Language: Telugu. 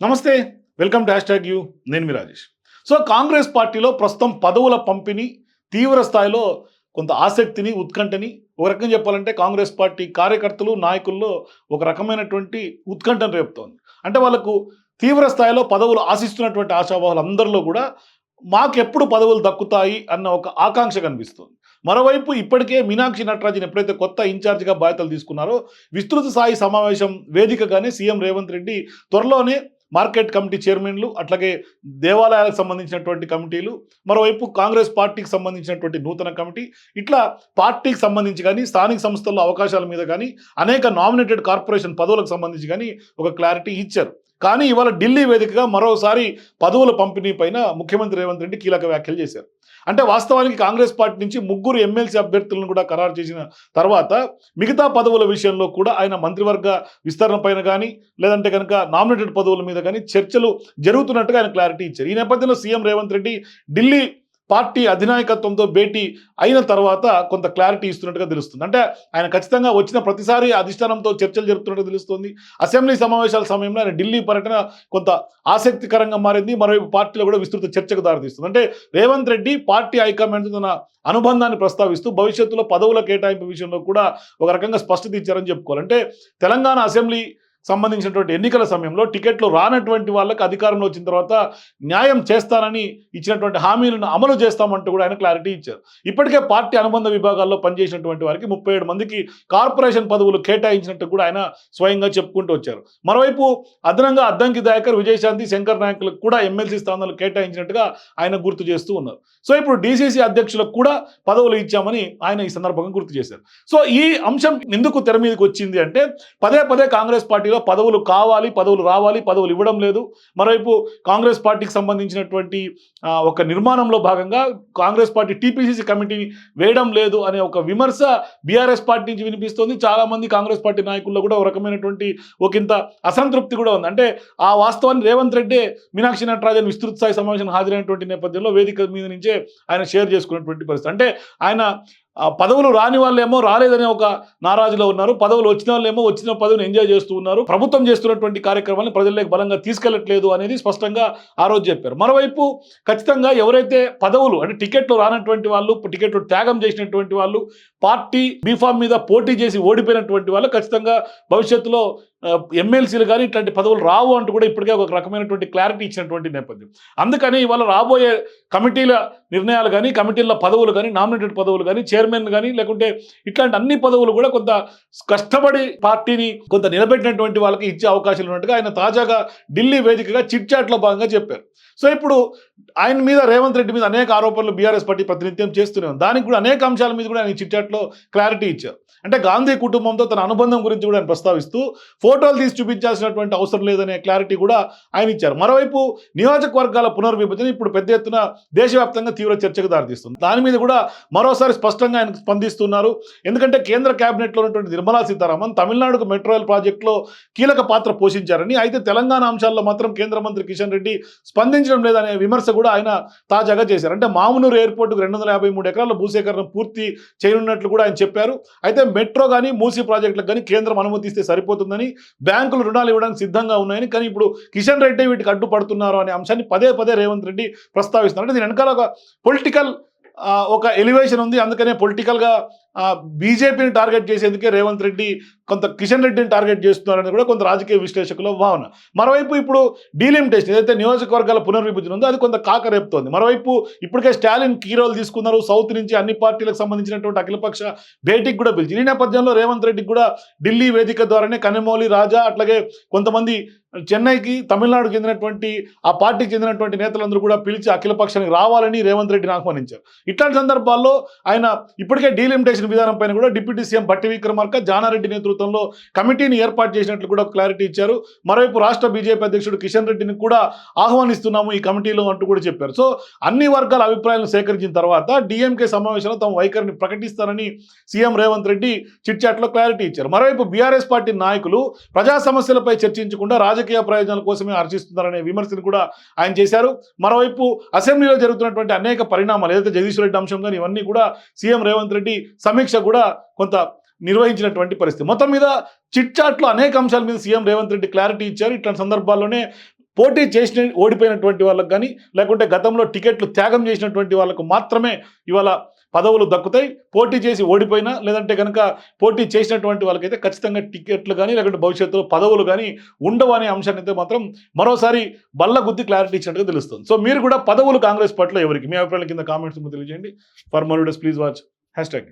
నమస్తే welcome to hash tag U. నేను మీ రాజేష్. సో కాంగ్రెస్ పార్టీలో ప్రస్తుతం పదవుల పంపిణీ తీవ్ర స్థాయిలో కొంత ఆసక్తిని ఉత్కంఠని ఒక రకంగా చెప్పాలంటే కాంగ్రెస్ పార్టీ కార్యకర్తలు నాయకుల్లో ఒక రకమైనటువంటి ఉత్కంఠను రేపుతోంది. అంటే వాళ్ళకు తీవ్ర స్థాయిలో పదవులు ఆశిస్తున్నటువంటి ఆశావాహులు అందరిలో కూడా మాకు ఎప్పుడు పదవులు దక్కుతాయి అన్న ఒక ఆకాంక్ష కనిపిస్తుంది. మరోవైపు ఇప్పటికే మీనాక్షి నటరాజన్ ఎప్పుడైతే కొత్త ఇన్ఛార్జిగా బాధ్యతలు తీసుకున్నారో విస్తృత స్థాయి సమావేశం వేదికగానే సీఎం రేవంత్ రెడ్డి త్వరలోనే మార్కెట్ కమిటీ చైర్మన్లు అట్లాగే దేవాలయాలకు సంబంధించినటువంటి కమిటీలు మరోవైపు కాంగ్రెస్ పార్టీకి సంబంధించినటువంటి నూతన కమిటీ ఇట్లా పార్టీకి సంబంధించి కానీ స్థానిక సంస్థల్లో అవకాశాల మీద కానీ అనేక నామినేటెడ్ కార్పొరేషన్ పదవులకు సంబంధించి కానీ ఒక క్లారిటీ ఇచ్చారు. కానీ ఇవాళ ఢిల్లీ వేదికగా మరోసారి పదవుల పంపిణీ పైన ముఖ్యమంత్రి రేవంత్ రెడ్డి కీలక వ్యాఖ్యలు చేశారు. అంటే వాస్తవానికి కాంగ్రెస్ పార్టీ నుంచి ముగ్గురు ఎమ్మెల్సీ అభ్యర్థులను కూడా ఖరారు చేసిన తర్వాత మిగతా పదవుల విషయంలో కూడా ఆయన మంత్రివర్గ విస్తరణ పైన కానీ లేదంటే కనుక నామినేటెడ్ పదవుల మీద కానీ చర్చలు జరుగుతున్నట్టుగా ఆయన క్లారిటీ ఇచ్చారు. ఈ నేపథ్యంలో సీఎం రేవంత్ రెడ్డి ఢిల్లీ పార్టీ అధినాయకత్వంతో భేటీ అయిన తర్వాత కొంత క్లారిటీ ఇస్తున్నట్టుగా తెలుస్తుంది. అంటే ఆయన ఖచ్చితంగా వచ్చిన ప్రతిసారి అధిష్టానంతో చర్చలు జరుపుతున్నట్టు తెలుస్తుంది. అసెంబ్లీ సమావేశాల సమయంలో ఆయన ఢిల్లీ పర్యటన కొంత ఆసక్తికరంగా మారింది. మరోవైపు పార్టీలో కూడా విస్తృత చర్చకు దారితీస్తుంది. అంటే రేవంత్ రెడ్డి పార్టీ హైకమాండ్ తన అనుబంధాన్ని ప్రస్తావిస్తూ భవిష్యత్తులో పదవుల కేటాయింపు విషయంలో కూడా ఒక రకంగా స్పష్టత ఇచ్చారని చెప్పుకోవాలి. అంటే తెలంగాణ అసెంబ్లీ సంబంధించినటువంటి ఎన్నికల సమయంలో టికెట్లు రానటువంటి వాళ్ళకి అధికారంలో వచ్చిన తర్వాత న్యాయం చేస్తానని ఇచ్చినటువంటి హామీలను అమలు చేస్తామంటూ కూడా ఆయన క్లారిటీ ఇచ్చారు. ఇప్పటికే పార్టీ అనుబంధ విభాగాల్లో పనిచేసినటువంటి వారికి ముప్పై ఏడు మందికి కార్పొరేషన్ పదవులు కేటాయించినట్టు కూడా ఆయన స్వయంగా చెప్పుకుంటూ వచ్చారు. మరోవైపు అదనంగా అద్దంకి దయాకర్ విజయశాంతి శంకర్ నాయకులకు కూడా ఎమ్మెల్సీ స్థానాలు కేటాయించినట్టుగా ఆయన గుర్తు చేస్తూ ఉన్నారు. సో ఇప్పుడు డీసీసీ అధ్యక్షులకు కూడా పదవులు ఇచ్చామని ఆయన ఈ సందర్భంగా గుర్తు చేశారు. సో ఈ అంశం ఎందుకు తెర మీదకి వచ్చింది అంటే పదే పదే కాంగ్రెస్ పార్టీలో పదవులు కావాలి పదవులు రావాలి పదవులు ఇవ్వడం లేదు. మరోవైపు కాంగ్రెస్ పార్టీకి సంబంధించినటువంటి ఒక నిర్మాణంలో భాగంగా కాంగ్రెస్ పార్టీ టీపీసీసీ కమిటీని వేయడం లేదు అనే ఒక విమర్శ బీఆర్ఎస్ పార్టీ నుంచి వినిపిస్తోంది. చాలా మంది కాంగ్రెస్ పార్టీ నాయకుల్లో కూడా ఒక రకమైనటువంటి ఒక ఇంత అసంతృప్తి కూడా ఉంది. అంటే ఆ వాస్తవాన్ని రేవంత్ రెడ్డి మీనాక్షి నటరాజన్ విస్తృత స్థాయి సమావేశం హాజరైనటువంటి నేపథ్యంలో వేదిక మీద నుంచే ఆయన షేర్ చేసుకున్నటువంటి పరిస్థితి. అంటే ఆయన పదవులు రాని వాళ్ళేమో రాలేదనే ఒక నారాజులో ఉన్నారు. పదవులు వచ్చిన వాళ్ళేమో వచ్చిన పదవిని ఎంజాయ్ చేస్తూ ఉన్నారు. ప్రభుత్వం చేస్తున్నటువంటి కార్యక్రమాన్ని ప్రజల్లోకి బలంగా తీసుకెళ్ళట్లేదు అనేది స్పష్టంగా ఆ రోజు చెప్పారు. మరోవైపు ఖచ్చితంగా ఎవరైతే పదవులు అంటే టికెట్లు రానటువంటి వాళ్ళు టికెట్లు త్యాగం చేసినటువంటి వాళ్ళు పార్టీ బీఫామ్ మీద పోటీ చేసి ఓడిపోయినటువంటి వాళ్ళు ఖచ్చితంగా భవిష్యత్తులో ఎమ్మెల్సీలు కానీ ఇట్లాంటి పదవులు రావు అంటూ కూడా ఇప్పటికే ఒక రకమైనటువంటి క్లారిటీ ఇచ్చినటువంటి నేపథ్యం. అందుకని ఇవాళ రాబోయే కమిటీల నిర్ణయాలు కానీ కమిటీల పదవులు కానీ నామినేటెడ్ పదవులు కానీ చైర్మన్ కానీ లేకుంటే ఇట్లాంటి అన్ని పదవులు కూడా కొంత కష్టపడి పార్టీని కొంత నిలబెట్టినటువంటి వాళ్ళకి ఇచ్చే అవకాశాలు ఉన్నట్టుగా ఆయన తాజాగా ఢిల్లీ వేదికగా చిట్ చాట్లో భాగంగా చెప్పారు. సో ఇప్పుడు ఆయన మీద రేవంత్ రెడ్డి మీద అనేక ఆరోపణలు బీఆర్ఎస్ పార్టీ ప్రతినిత్యం చేస్తూనే ఉంది. దానికి కూడా అనేక అంశాల మీద కూడా ఆయన చిట్ చాట్లో క్లారిటీ ఇచ్చారు. అంటే గాంధీ కుటుంబంతో తన అనుబంధం గురించి కూడా ఆయన ప్రస్తావిస్తూ ఫోటోలు తీసి చూపించాల్సినటువంటి అవసరం లేదనే క్లారిటీ కూడా ఆయన ఇచ్చారు. మరోవైపు నియోజకవర్గాల పునర్విభజన ఇప్పుడు పెద్ద ఎత్తున దేశవ్యాప్తంగా తీవ్ర చర్చకు దారితీస్తుంది. దాని మీద కూడా మరోసారి స్పష్టంగా ఆయన స్పందిస్తున్నారు. ఎందుకంటే కేంద్ర కేబినెట్లో ఉన్నటువంటి నిర్మలా సీతారామన్ తమిళనాడుకు మెట్రో రైల్ ప్రాజెక్టులో కీలక పాత్ర పోషించారని అయితే తెలంగాణ అంశాల్లో మాత్రం కేంద్ర మంత్రి కిషన్ రెడ్డి స్పందించడం లేదనే విమర్శ కూడా ఆయన తాజాగా చేశారు. అంటే మామునూరు ఎయిర్పోర్టుకు రెండు వందల యాభై మూడు ఎకరాల భూసేకరణ పూర్తి చేయనున్నట్లు కూడా ఆయన చెప్పారు. అయితే మెట్రో కానీ మూసీ ప్రాజెక్టులకు కానీ కేంద్రం అనుమతిస్తే సరిపోతుందని బ్యాంకులు రుణాలు ఇవ్వడానికి సిద్ధంగా ఉన్నాయని కానీ ఇప్పుడు కిషన్ రెడ్డి వీటికి అడ్డుపడుతున్నారు అనే అంశాన్ని పదే పదే రేవంత్ రెడ్డి ప్రస్తావిస్తున్నారు. అంటే దీని వెనకాల ఒక పొలిటికల్ ఒక ఎలివేషన్ ఉంది. అందుకనే పొలిటికల్గా బీజేపీని టార్గెట్ చేసేందుకే రేవంత్ రెడ్డి కొంత కిషన్ రెడ్డిని టార్గెట్ చేస్తున్నారని కూడా కొంత రాజకీయ విశ్లేషకుల భావన. మరోవైపు ఇప్పుడు డీలిమిటేషన్ ఏదైతే నియోజకవర్గాల పునర్విభజన ఉందో అది కొంత కాకరేపుతోంది. మరోవైపు ఇప్పటికే స్టాలిన్ కీరోలు తీసుకున్నారు. సౌత్ నుంచి అన్ని పార్టీలకు సంబంధించినటువంటి అఖిలపక్ష భేటీకి కూడా పిలిచి ఈ నేపథ్యంలో రేవంత్ రెడ్డికి కూడా ఢిల్లీ వేదిక ద్వారానే కన్నెమౌలి రాజా అట్లాగే కొంతమంది చెన్నైకి తమిళనాడు చెందినటువంటి ఆ పార్టీకి చెందినటువంటి నేతలందరూ కూడా పిలిచి అఖిలపక్షానికి రావాలని రేవంత్ రెడ్డిని ఆహ్వానించారు. ఇట్లాంటి సందర్భాల్లో ఆయన ఇప్పటికే డీలిమిటేషన్ విధానం పైన కూడా డిప్యూటీ సీఎం భట్టి విక్రమార్క జానారెడ్డి నేతృత్వంలో కమిటీని ఏర్పాటు చేసినట్లు కూడా క్లారిటీ ఇచ్చారు. మరోవైపు రాష్ట్ర బీజేపీ అధ్యక్షుడు కిషన్ రెడ్డిని కూడా ఆహ్వానిస్తున్నాము ఈ కమిటీలో అంటూ కూడా చెప్పారు. సో అన్ని వర్గాల అభిప్రాయాలను సేకరించిన తర్వాత డిఎంకే సమావేశంలో తమ వైఖరిని ప్రకటిస్తారని సీఎం రేవంత్ రెడ్డి చిట్చాట్లో క్లారిటీ ఇచ్చారు. మరోవైపు బీఆర్ఎస్ పార్టీ నాయకులు ప్రజా సమస్యలపై చర్చించకుండా రాజకీయ ప్రయోజనాల కోసమే హర్షిస్తున్నారనే విమర్శను కూడా ఆయన చేశారు. మరోవైపు అసెంబ్లీలో జరుగుతున్నటువంటి అనేక పరిణామాలు ఏదైతే జగదీశ్వర రెడ్డి అంశం కానీ ఇవన్నీ కూడా సీఎం రేవంత్ రెడ్డి సమీక్ష కూడా కొంత నిర్వహించినటువంటి పరిస్థితి. మొత్తం మీద చిట్చాట్లో అనేక అంశాల మీద సీఎం రేవంత్ రెడ్డి క్లారిటీ ఇచ్చారు. ఇట్లాంటి సందర్భాల్లోనే పోటీ చేసిన ఓడిపోయినటువంటి వాళ్ళకి కానీ లేకుంటే గతంలో టికెట్లు త్యాగం చేసినటువంటి వాళ్ళకు మాత్రమే ఇవాళ పదవులు దక్కుతాయి. పోటీ చేసి ఓడిపోయినా లేదంటే కనుక పోటీ చేసినటువంటి వాళ్ళకైతే ఖచ్చితంగా టికెట్లు కానీ లేకుంటే భవిష్యత్తులో పదవులు కానీ ఉండవు అనే అంశాన్ని అయితే మాత్రం మరోసారి బల్ల గుద్ది క్లారిటీ ఇచ్చినట్టుగా తెలుస్తుంది. సో మీరు కూడా పదవులు కాంగ్రెస్ పార్టీలో ఎవరికి? మీ అభిప్రాయాల కింద కామెంట్స్ తెలియజేయండి. For more please watch. Hash tag